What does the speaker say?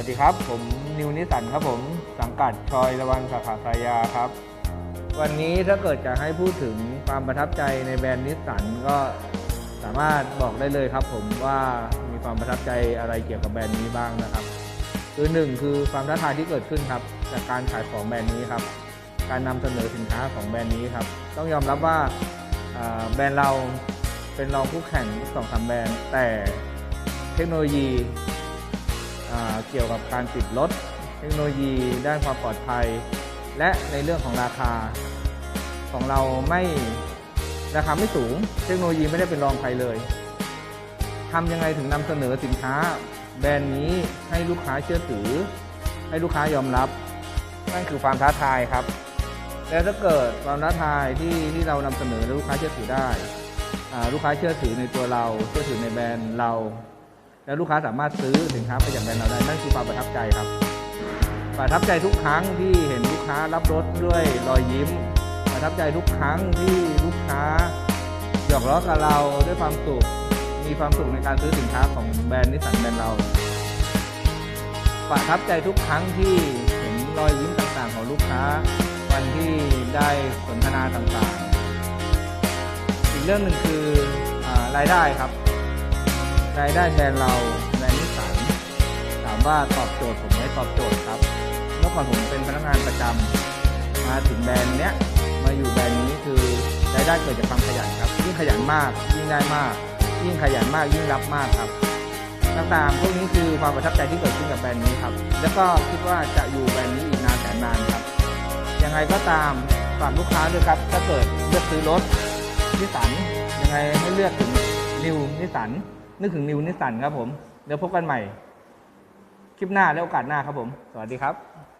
วัสดีครับ ผมนิวนิสันครับผมสังกัดชอยระวันสาขาสายาครับ วันนี้ถ้าเกิดจะให้พูดถึงความประทับใจในแบรนด์นิสสันก็สามารถบอกได้เลยครับ ผมว่ามีความประทับใจอะไรเกี่ยวกับแบรนด์นี้บ้างนะครับ คือหนึ่งคือความท้าทายที่เกิดขึ้นครับ จากการขายของแบรนด์นี้ครับ การนำเสนอสินค้าของแบรนด์นี้ครับ ต้องยอมรับว่าแบรนด์เราเป็นรองคู่แข่งสองสามแบรนด์ แต่เทคโนโลยี เกี่ยวกับการติดรถเทคโนโลยีด้านความปลอดภัย และในเรื่องของราคาของเราไม่ราคาไม่สูง เทคโนโลยีไม่ได้เป็นรองใครเลยทำยังไงถึงนำเสนอสินค้า แบรนด์นี้ให้ลูกค้าเชื่อถือ ให้ลูกค้ายอมรับ นั่นคือความท้าทายครับแล้วถ้าเกิดความท้าทายที่ที่เรานำเสนอแล้วลูกค้าเชื่อถือได้ ลูกค้าเชื่อถือในตัวเราเชื่อถือในแบรนด์เรา แล้วลูกค้าสามารถซื้อสินค้าไปจากแบรนด์เราได้นั่นคือความประทับใจครับ ประทับใจทุกครั้งที่เห็นลูกค้ารับรถด้วยรอยยิ้ม ประทับใจทุกครั้งที่ลูกค้าหยอกล้อกับเราด้วยความสุขมีความสุขในการซื้อสินค้าของแบรนด์นิสสันแบรนด์เรา ประทับใจทุกครั้งที่เห็นรอยยิ้มต่างๆของลูกค้า วันที่ได้สนทนาต่างๆ อีกเรื่องหนึ่งคืออรายได้ครับ รายได้แบรนด์เราแบรนด์นิสสันถามว่าตอบโจทย์ผมไหมตอบโจทย์ครับ เมื่อก่อนผมเป็นพนักงานประจำมาถึงแบรนด์เนี้ยมาอยู่แบรนด์นี้คือรายได้เกิดจากความขยันครับ ยิ่งขยันมาก ยิ่งได้มาก ยิ่งขยันมากยิ่งรับมากครับต่างๆพวกนี้คือความประทับใจที่เกิดขึ้นกับแบรนด์นี้ครับ แล้วก็คิดว่าจะอยู่แบรนด์นี้อีกนานแสนนานครับ ยังไงก็ตามฝากลูกค้าด้วยครับ ถ้าเกิดเลือกซื้อรถนิสสันยังไงให้เลือกถึงนิวนิสสัน นึกถึงนิวนิสสันครับผม เดี๋ยวพบกันใหม่ คลิปหน้าและโอกาสหน้าครับผม สวัสดีครับ